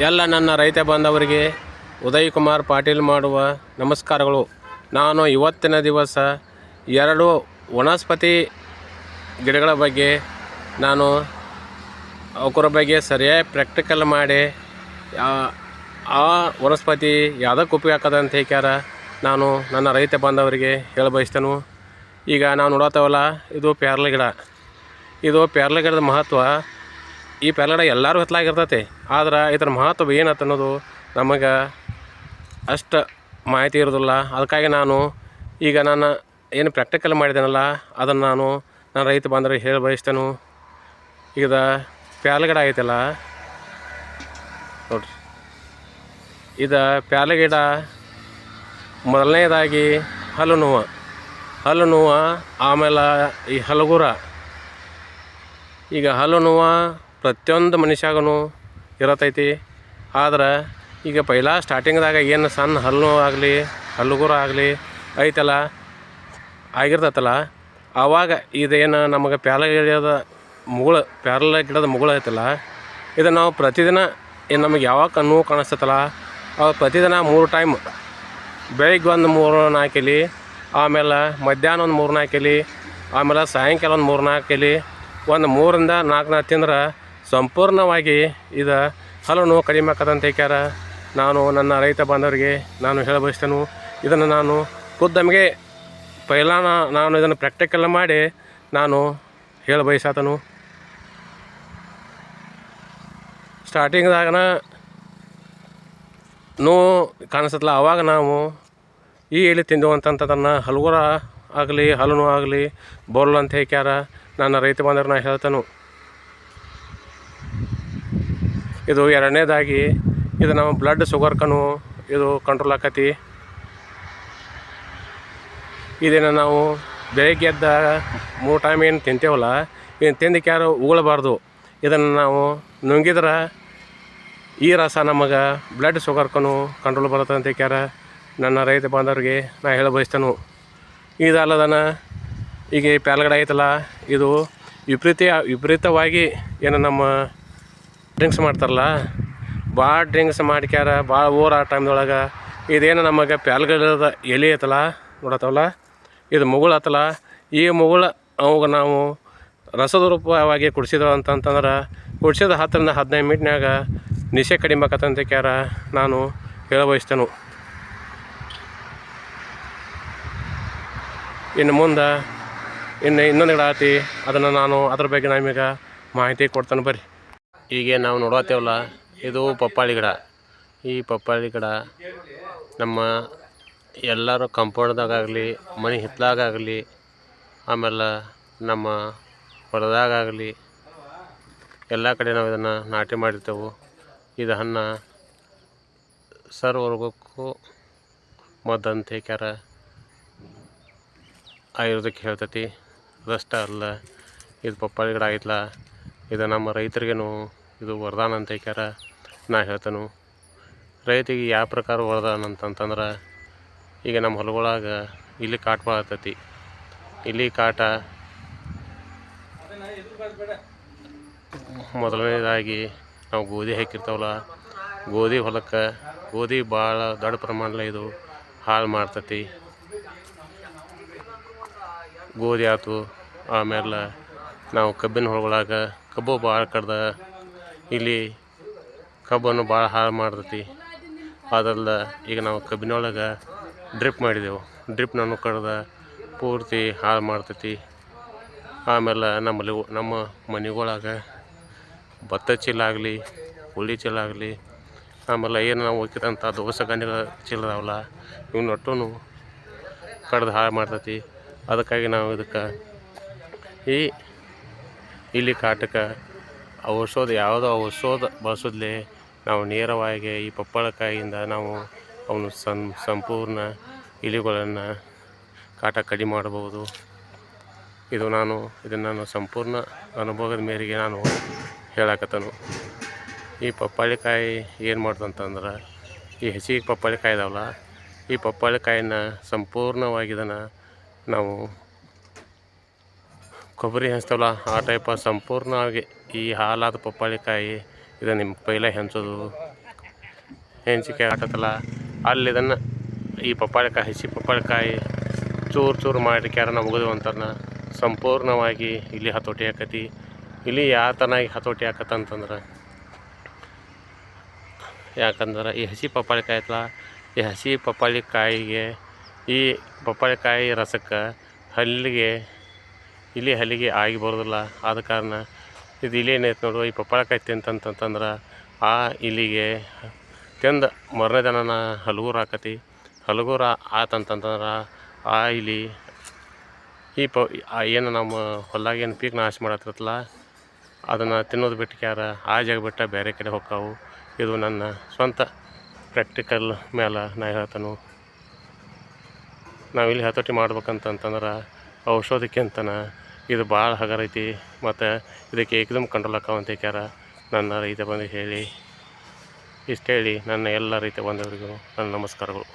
ಎಲ್ಲ ನನ್ನ ರೈತ ಬಾಂಧವರಿಗೆ ಉದಯ್ ಕುಮಾರ್ ಪಾಟೀಲ್ ಮಾಡುವ ನಮಸ್ಕಾರಗಳು. ನಾನು ಇವತ್ತಿನ ದಿವಸ ಎರಡು ವನಸ್ಪತಿ ಗಿಡಗಳ ಬಗ್ಗೆ ನಾನು ಅವರ ಬಗ್ಗೆ ಸರಿಯಾಗಿ ಪ್ರಾಕ್ಟಿಕಲ್ ಮಾಡಿ, ಆ- ವನಸ್ಪತಿ ಯಾವುದಕ್ಕೆ ಉಪಯೋಗ ಅಂತ ಹೇಳ್ಯಾರ ನಾನು ನನ್ನ ರೈತ ಬಾಂಧವರಿಗೆ ಹೇಳ ಬಯಸ್ತೇನೆ ಈಗ ನಾವು ನೋಡತ್ತವಲ್ಲ, ಇದು ಪ್ಯಾರ್ಲೆ ಗಿಡ. ಇದು ಪ್ಯಾರ್ಲೆ ಗಿಡದ ಮಹತ್ವ ಈ ಪ್ಯಾಲಡ ಎಲ್ಲರೂ ಹತ್ತಲಾಗಿರ್ತೈತಿ ಆದ್ರೆ ಇದ್ರ ಮಹತ್ವ ಏನತ್ತ ಅನ್ನೋದು ನಮಗೆ ಅಷ್ಟು ಮಾಹಿತಿ ಇರೋದಿಲ್ಲ. ಅದಕ್ಕಾಗಿ ನಾನು ಈಗ ನಾನು ಏನು ಪ್ರಾಕ್ಟಿಕಲ್ ಮಾಡಿದ್ದೇನಲ್ಲ ಅದನ್ನು ನಾನು ನನ್ನ ರೈತ ಬಂದರೆ ಹೇಳಿ ಬಯಸ್ತೇನೆ. ಈಗ ಪ್ಯಾಲಗಿಡ ಗಿಡ ಐತಲ್ಲ? ನೋಡ್ರಿ. ಇದು ಪ್ಯಾಲಗಿಡ ಗಿಡ ಮೊದಲನೇದಾಗಿ ಹಲ್ಲು ನೋವು ಹಲ್ಲು ನೋವು ಆಮೇಲೆ ಈ ಹಲಗುರ. ಈಗ ಹಲ್ಲು ನೋವು ಪ್ರತಿಯೊಂದು ಮನುಷ್ಯಾಗೂ ಇರತೈತಿ. ಆದ್ರೆ ಈಗ ಪೈಲ ಸ್ಟಾರ್ಟಿಂಗ್ದಾಗ ಏನು ಸಣ್ಣ ಹಲ್ಲು ಆಗಲಿ, ಹಲ್ಲುಗುರ ಆಗಲಿ ಐತಲ್ಲ, ಆಗಿರ್ತೈತಲ್ಲ ಆವಾಗ ಇದೇನು ನಮಗೆ ಪ್ಯಾಲ ಗಿಡದ ಮುಗುಳು, ಪ್ಯಾರಲ ಗಿಡದ ಮುಗುಳು ಐತಲ್ಲ, ಇದು ನಾವು ಪ್ರತಿದಿನ ಏನು ನಮಗೆ ಯಾವಾಗ ನೋವು ಕಾಣಿಸ್ತೈತಲ್ಲ ಅವಾಗ ಪ್ರತಿದಿನ ಮೂರು ಟೈಮ್ ಬೆಳಿಗ್ಗೆ ಒಂದು ಮೂರು ನಾಲ್ಕು ಎಲೆ ಆಮೇಲೆ ಮಧ್ಯಾಹ್ನ ಒಂದು ಮೂರು ನಾಲ್ಕು ಎಲೆ ಆಮೇಲೆ ಸಾಯಂಕಾಲ ಒಂದು ಮೂರು ನಾಲ್ಕು ಒಂದು ಮೂರಿಂದ ನಾಲ್ಕು ನಾಲ್ಕು ತಿಂದ್ರೆ ಸಂಪೂರ್ಣವಾಗಿ ಇದು ನೋವು ಕಡಿಮೆ ಆಕತ್ತಂತ ಹೇಳ್ಯಾರ ನಾನು ನನ್ನ ರೈತ ಬಾಂಧವರಿಗೆ ನಾನು ಹೇಳಬಯಸ್ತೇನೆ ಇದನ್ನು ನಾನು ಖುದ್ದಮಗೆ ಪೈಲಾನ ನಾನು ಇದನ್ನು ಪ್ರಾಕ್ಟಿಕಲ್ ಮಾಡಿ ನಾನು ಹೇಳ ಬಯಸಾತನು. ನೋವು ಕಾಣಿಸ್ತಲ್ಲ ಆವಾಗ ನಾವು ಈ ಎಲೆ ತಿಂದೆವು ಅಂತಂತದನ್ನು ಹಲಗುರ ಆಗಲಿ ಹಲ್ಲು ನೋವು ಆಗಲಿ, ಬೋರ್ಲ್ ಅಂತ ಹೇಳ್ಯಾರ ನನ್ನ ರೈತ ಬಾಂಧವ್ರು ನಾನು ಹೇಳ್ತಾನು. ಇದು ಎರಡನೇದಾಗಿ ಇದು ನಮ್ಮ ಬ್ಲಡ್ ಶುಗರ್ಕನು ಇದು ಕಂಟ್ರೋಲ್ ಆಕತಿ. ಇದನ್ನು ನಾವು ಬೆಳಗ್ಗೆ ಎದ್ದ ಮೂರು ಟೈಮ್ ಏನು ತಿಂತೇವಲ್ಲ ಇದನ್ನು ತಿಂದಕ್ಕೆ ಯಾರು ಉಗುಳಬಾರ್ದು. ಇದನ್ನು ನಾವು ನುಂಗಿದ್ರೆ ಈ ರಸ ನಮಗೆ ಬ್ಲಡ್ ಶುಗರ್ಕನು ಕಂಟ್ರೋಲ್ ಬರುತ್ತೆ ಅಂತ ಕ್ಯಾರ. ನನ್ನ ರೈತ ಬಾಂಧವ್ರಿಗೆ ನಾ ಹೇಳ ಬಯಸ್ತೇನೆ. ಇದಲ್ಲದನ ಈಗ ಪ್ಯಾಲ್ಗಡೆ ಐತಲ್ಲ, ಇದು ವಿಪರೀತ, ವಿಪರೀತವಾಗಿ ಏನು ನಮ್ಮ ಡ್ರಿಂಕ್ಸ್ ಮಾಡ್ತಾರಲ್ಲ? ಭಾಳ ಡ್ರಿಂಕ್ಸ್ ಮಾಡ್ಕ್ಯಾರ ಭಾಳ ಓರ್ ಆ ಟೈಮ್ದೊಳಗೆ ಇದೇನು ನಮಗೆ ಪ್ಯಾಲ್ಗಡದ ಎಲೆ ಐತಲ್ಲ, ನೋಡತ್ತವಲ್ಲ? ಇದು ಮುಗುಳು ಆತಲ್ಲ. ಈ ಮುಗುಳ ಅವಾಗ ನಾವು ರಸದ ರೂಪವಾಗಿ ಕುಡಿಸಿದ್ವು ಅಂತಂತಂದ್ರೆ, ಕುಡಿಸಿದ ಹತ್ತರಿಂದ ಹದಿನೈದು ಮಿನಿಟ್ನಾಗ ನಿಶೆ ಕಡಿಮೆ ಆಕತ್ತಂತ ಕ್ಯಾರ ನಾನು ಹೇಳ ಬಯಸ್ತೇನೆ ಇನ್ನು ಮುಂದೆ ಇನ್ನು ಇನ್ನೊಂದು ಗಿಡ ಆತಿ ಅದನ್ನು ನಾನು ಅದ್ರ ಬಗ್ಗೆ ನಮಗೆ ಮಾಹಿತಿ ಕೊಡ್ತೇನೆ ಬರ್ರಿ. ಈಗ ನಾವು ನೋಡತ್ತೇವಲ್ಲ ಇದು ಪಪ್ಪಾಳಿ ಗಿಡ. ಈ ಪಪ್ಪಾಳಿ ಗಿಡ ನಮ್ಮ ಎಲ್ಲರೂ ಕಂಪೌಂಡ್ದಾಗಲಿ ಮನೆ ಹಿತ್ತಲಾಗಲಿ ಆಮೇಲೆ ನಮ್ಮ ಹೊಲದಾಗಲಿ ಎಲ್ಲ ಕಡೆ ನಾವು ಇದನ್ನು ನಾಟಿ ಮಾಡಿರ್ತೇವೆ. ಇದು ಹಣ್ಣು ಸರ್ವರ್ಗಕ್ಕೂ ಮದ್ದಂತ ಹೇಳ್ಯಾರ ಆಯುರ್ವೇದಕ್ಕೆ ಹೇಳ್ತೈತಿ, ಅದಷ್ಟೇ ಅಲ್ಲ, ಇದು ಪಪ್ಪಾಳಿ ಗಿಡ ಆಗಿತ್ತಲ್ಲ ಇದು ನಮ್ಮ ರೈತರಿಗೇನು ಇದು ವರದಾನ ಅಂತ ಹೇಳ್ಯಾರ. ನಾ ಹೇಳ್ತೇನೆ, ರೈತಿಗೆ ಯಾವ ಪ್ರಕಾರ ವರದಾನ ಅಂತಂತಂದ್ರೆ ಈಗ ನಮ್ಮ ಹೊಲಗಳಾಗ ಇಲ್ಲಿ ಕಾಟ ಭಾಳ ಆಗ್ತೈತಿ ಇಲ್ಲಿ ಕಾಟ ಮೊದಲನೇದಾಗಿ ನಾವು ಗೋಧಿ ಹಾಕಿರ್ತಾವಲ್ಲ, ಗೋಧಿ ಹೊಲಕ್ಕೆ ಗೋಧಿ ಭಾಳ ದೊಡ್ಡ ಪ್ರಮಾಣದಲ್ಲಿ ಇದು ಹಾಳು ಮಾಡ್ತತಿ. ಗೋಧಿ ಆಯ್ತು ಆಮೇಲೆ ನಾವು ಕಬ್ಬಿನ ಹೊಲಗಳಾಗ ಕಬ್ಬು ಭಾಳ ಕಡ್ದ ಇಲ್ಲಿ ಕಬ್ಬನ್ನು ಭಾಳ ಹಾಳು ಮಾಡ್ತತಿ. ಅದಲ್ಲ ಈಗ ನಾವು ಕಬ್ಬಿನೊಳಗೆ ಡ್ರಿಪ್ ಮಾಡಿದೆವು. ಡ್ರಿಪ್ ನಾನು ಕಡ್ದ ಪೂರ್ತಿ ಹಾಳು ಮಾಡ್ತತಿ. ಆಮೇಲೆ ನಮ್ಮಲ್ಲಿ ನಮ್ಮ ಮನೆಗಳಾಗ ಭತ್ತ ಚೀಲ ಆಗಲಿ ಹುಳಿ ಚೀಲ ಆಗಲಿ ಆಮೇಲೆ ಏನು ನಾವು ಹೋಗಿದಂಥ ದೋಸೆ ಗಂಡಿಗಳ ಚೀಲ ಇವನ್ನೊಟ್ಟು ಕಡ್ದು ಹಾಳು ಮಾಡ್ತತಿ. ಅದಕ್ಕಾಗಿ ನಾವು ಇದಕ್ಕೆ ಈ ಇಲ್ಲಿ ಕಾಟಕ್ಕೆ ಔಷಧ, ಯಾವುದೋ ಔಷಧ ಬಳಸೋದ್ಲೆ ನಾವು ನೇರವಾಗಿ ಈ ಪಪ್ಪಳಕಾಯಿಯಿಂದ ನಾವು ಅವನು ಸಂ, ಸಂಪೂರ್ಣ ಇಲಿಗಳನ್ನು ಕಾಟ ಕಡಿಮೆ ಮಾಡಬಹುದು ಇದು ನಾನು, ಇದನ್ನು ನಾನು ಸಂಪೂರ್ಣ ಅನುಭವದ ಮೇರೆಗೆ ನಾನು ಹೇಳಕತ್ತನು. ಈ ಪಪ್ಪಾಳಿಕಾಯಿ ಏನು ಮಾಡ್ತಂತಂದ್ರೆ ಈ ಹಸಿ ಪಪ್ಪಾಳಿಕಾಯಿ ಇದಾವಲ್ಲ ಈ ಪಪ್ಪಾಳಿಕಾಯಿನ ಸಂಪೂರ್ಣವಾಗಿ ಇದನ್ನು ನಾವು ಕೊಬ್ಬರಿ ಹೆಂಚ್ತವಲ್ಲ, ಆ ಟೈಪ ಸಂಪೂರ್ಣವಾಗಿ ಈ ಹಾಲಾದ ಪಪ್ಪಾಳಿಕಾಯಿ ಇದು ನಿಮ್ಮ ಪೈಲೆ ಹೆಂಚೋದು. ಹೆಂಚಿಕೆ ಆಟತ್ತಲ್ಲ ಅಲ್ಲಿ ಇದನ್ನು ಈ ಪಪ್ಪಾಳಿಕಾಯಿ, ಹಸಿ ಪಪ್ಪಾಳಿಕಾಯಿ ಚೂರು ಚೂರು ಮಾಡಿ ಕ್ಯಾರನ್ನ ಮುಗಿದು ಅಂತನ ಸಂಪೂರ್ಣವಾಗಿ ಇಲ್ಲಿ ಹತೋಟಿ ಆಕತಿ. ಇಲ್ಲಿ ಯಾವ ತನಾಗಿ ಹತೋಟಿ ಆಕತ್ತಂತಂದ್ರೆ ಯಾಕಂದ್ರೆ ಈ ಹಸಿ ಪಪ್ಪಾಳಿಕಾಯಿ ಐತಲ್ಲ, ಈ ಹಸಿ ಪಪ್ಪಾಳಿಕಾಯಿಗೆ ಈ ಪಪ್ಪಾಳಿಕಾಯಿ ರಸಕ್ಕೆ ಹಲ್ಲಿಗೆ ಇಲಿ ಹಲಿಗೆ ಆಗಿ ಬರೋದಿಲ್ಲ. ಆದ ಕಾರಣ ಇದು ಇಲಿ ಏನೈತೆ ನೋಡು, ಈ ಪಪ್ಪಾಳಿಕಾಯಿ ತಿಂತಂತಂತಂದ್ರೆ ಆ ಇಲಿಗೆ ತಿಂದು ಮರನೇ ದಿನನ ಹಲಗೂರು ಹಾಕತಿ ಹಲಗೂರು ಆತಂತಂತಂದ್ರೆ ಆ ಇಲಿ ಈ ಪ ಏನು ನಮ್ಮ ಹೊಲ್ದಾಗ ಏನು ಪೀಕ್ ನಾಶ ಮಾಡತ್ತಿರತ್ತಲ್ಲ ಅದನ್ನು ತಿನ್ನೋದು ಬಿಟ್ಟು ಕ್ಯಾರ ಆ ಜಾಗ ಬಿಟ್ಟ ಬೇರೆ ಕಡೆ ಹೋಗ್ತಾವು ಇದು ನನ್ನ ಸ್ವಂತ ಪ್ರಾಕ್ಟಿಕಲ್ ಮೇಲೆ ನಾ ಹೇಳ್ತಾನು. ನಾವಿಲ್ಲಿ ಹತೋಟಿ ಮಾಡ್ಬೇಕಂತಂತಂದ್ರೆ ಔಷಧಕ್ಕಿಂತನ ಇದು ಭಾಳ ಹಗರ ಐತಿ. ಮತ್ತು ಇದಕ್ಕೆ ಏಕದಮ್ ಕಂಟ್ರೋಲ್ ಅಂತ ಕ್ಯಾರ ನನ್ನ ರೈತ ಬಂದು ಹೇಳಿ ಇಷ್ಟು ಹೇಳಿ ನನ್ನ ಎಲ್ಲ ರೈತ ಬಂದವರಿಗೂ ನನ್ನ ನಮಸ್ಕಾರಗಳು.